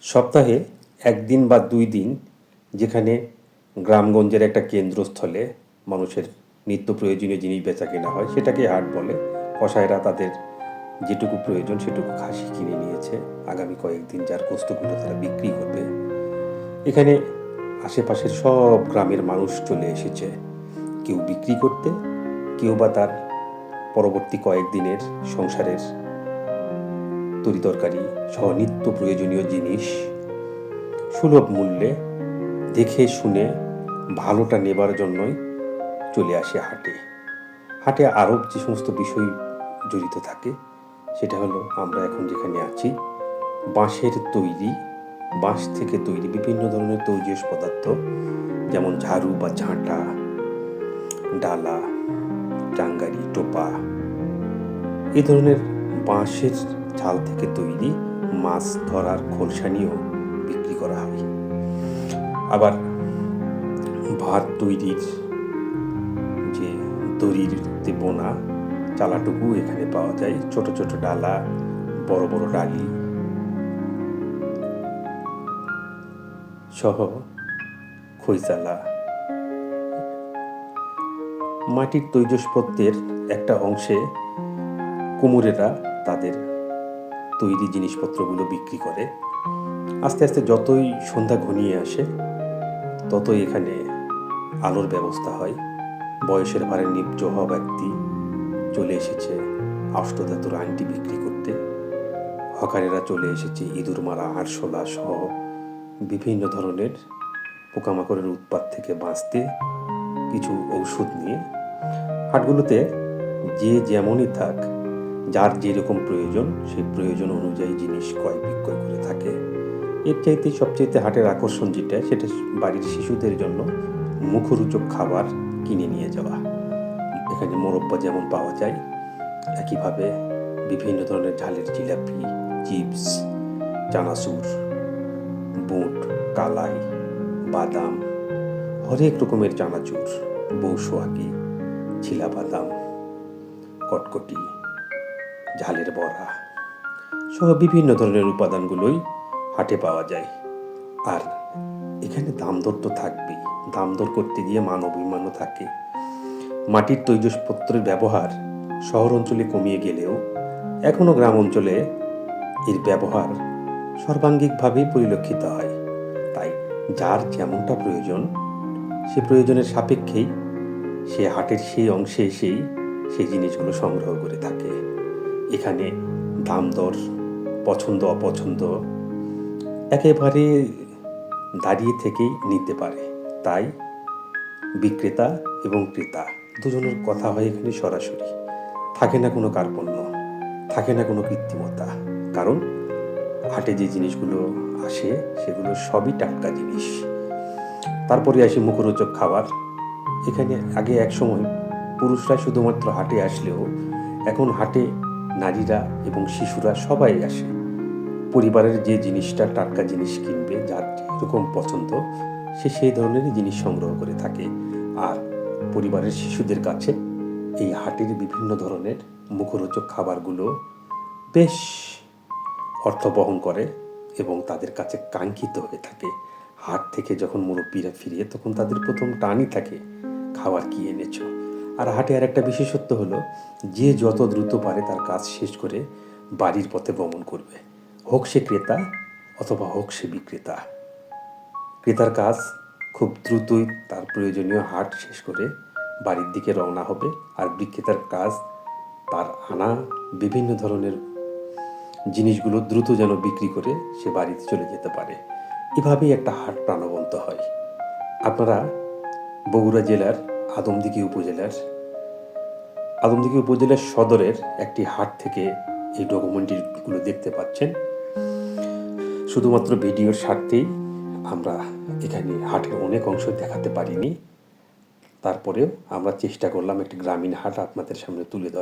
সপ্তাহে একদিন বা দুই দিন যেখানে গ্রামগঞ্জের একটা কেন্দ্রস্থলে মানুষের নিত্য প্রয়োজনীয় জিনিস বেচা কেনা হয় সেটাকে হাট বলে। কসাইরা তাদের যেটুকু প্রয়োজন সেটুকু খাসি কিনে নিয়েছে। আগামী কয়েকদিন যার গোস্তগুলো তারা বিক্রি করবে। এখানে আশেপাশের সব গ্রামের মানুষ চলে এসেছে। কেউ বিক্রি করতে, কেউ বা তার পরবর্তী কয়েকদিনের সংসারের তরিতরকারি সহ নিত্য প্রয়োজনীয় জিনিস। সুলভ মূল্যে দেখে শুনে ভালোটা নেবার জন্যই চলে আসে হাটে। হাটে আরও যে সমস্ত বিষয় জড়িত থাকে, সেটা হলো আমরা এখন যেখানে আছি, বাঁশের তৈরি, বাঁশ থেকে তৈরি বিভিন্ন ধরনের তৈজস পদার্থ, যেমন ঝাড়ু বা ঝাঁটা, ডালা, টাঙ্গারি, টোপা। এই ধরনের বাঁশের ছাল থেকে তৈরি মাছ ধরার খোলসানিও বিক্রি করা হয় আবার ভাত তৈরির যে দড়িতে বোনা, চালাটুকু এখানে পাওয়া যায়। ছোট ছোট ডালা, বড় বড় ডালি সহ খইচালা মাটির তৈজসপত্রের একটা অংশে কুমোরেরা তাদের তৈরি জিনিসপত্রগুলো বিক্রি করে। আস্তে আস্তে যতই সন্ধ্যা ঘনিয়ে আসে, ততই এখানে আলোর ব্যবস্থা হয়। বয়সের ভারে নিপজ হওয়া ব্যক্তি চলে এসেছে অষ্টধাতুর আংটি বিক্রি করতে। হকারেরা চলে এসেছে ইঁদুর মারা, আরশোলা সহ বিভিন্ন ধরনের পোকামাকড়ের উৎপাত থেকে বাঁচতে কিছু ঔষধ নিয়ে। হাটগুলোতে যে যেমনই থাক যার যেরকম প্রয়োজন, সেই প্রয়োজন অনুযায়ী জিনিস ক্রয় বিক্রয় করে থাকে। এর চাইতে সবচাইতে হাটের আকর্ষণ যেটা, সেটা বাড়ির শিশুদের জন্য মুখরোচক খাবার কিনে নিয়ে যাওয়া। এখানে মোরব্বা যেমন পাওয়া যায়, একইভাবে বিভিন্ন ধরনের ঝালের জিলাপি, চিপস, চানাচুর, বুট, কালাই, বাদাম, হরেক রকমের চানাচুর বৌসোয়াকি ছিলা বাদাম কটকটি। ঝালের বড়া সহ বিভিন্ন ধরনের উপাদানগুলোই হাটে পাওয়া যায়। আর এখানে দাম দর তো থাকবেই। দাম দর করতে গিয়ে মান অভিমানও থাকে। মাটির তৈজসপত্রের ব্যবহার শহর অঞ্চলে কমিয়ে গেলেও এখনও গ্রাম অঞ্চলে এর ব্যবহার সর্বাঙ্গিকভাবেই পরিলক্ষিত হয়। তাই যার যেমনটা প্রয়োজন, সে প্রয়োজনের সাপেক্ষেই সে হাটের সেই অংশে এসেই সেই জিনিসগুলো সংগ্রহ করে থাকে। এখানে দাম দর, পছন্দ, অপছন্দ একেবারে দাঁড়িয়ে থেকেই নিতে পারে। তাই বিক্রেতা এবং ক্রেতা দুজনের কথা হয় এখানে সরাসরি। থাকে না কোনো কার্পণ্য, থাকে না কোনো কৃত্রিমতা। কারণ হাটে যে জিনিসগুলো আসে সেগুলো সবই টাটকা জিনিস। তারপরে আসে মুখরোচক খাবার। এখানে আগে এক সময় পুরুষরা শুধুমাত্র হাটে আসলেও এখন হাটে নারীরা এবং শিশুরা সবাই আসে। পরিবারের যে জিনিসটা, টাটকা জিনিস কিনবে, যার যেরকম পছন্দ, সে সেই ধরনেরই জিনিস সংগ্রহ করে থাকে। আর পরিবারের শিশুদের কাছে এই হাটের বিভিন্ন ধরনের মুখরোচক খাবারগুলো বেশ অর্থ বহন করে এবং তাদের কাছে কাঙ্ক্ষিত হয়ে থাকে। হাট থেকে যখন মুরব্বীরা ফিরে, তখন তাদের প্রথম টানই থাকে, খাবার কি এনেছো? আর হাটে আর একটা বিশেষত্ব হলো, যে যত দ্রুত পারে তার কাজ শেষ করে বাড়ির পথে গমন করবে। হোক সে ক্রেতা অথবা হোক সে বিক্রেতা। ক্রেতার কাজ খুব দ্রুতই তার প্রয়োজনীয় হাট শেষ করে বাড়ির দিকে রওনা হবে আর বিক্রেতার কাজ তার আনা বিভিন্ন ধরনের জিনিসগুলো দ্রুত যেন বিক্রি করে সে বাড়িতে চলে যেতে পারে। এভাবেই একটা হাট প্রাণবন্ত হয়। আপনারা বগুড়া জেলার আদমদিঘি উপজেলার আদমদিঘি উপজেলার সদরের একটি হাট থেকে এই ডকুমেন্টারিগুলো দেখতে পাচ্ছেন। শুধুমাত্র ভিডিওর স্বার্থেই আমরা এখানে হাটের অনেক অংশ দেখাতে পারিনি। তারপরেও আমরা চেষ্টা করলাম একটি গ্রামীণ হাট আপনাদের সামনে তুলে ধরা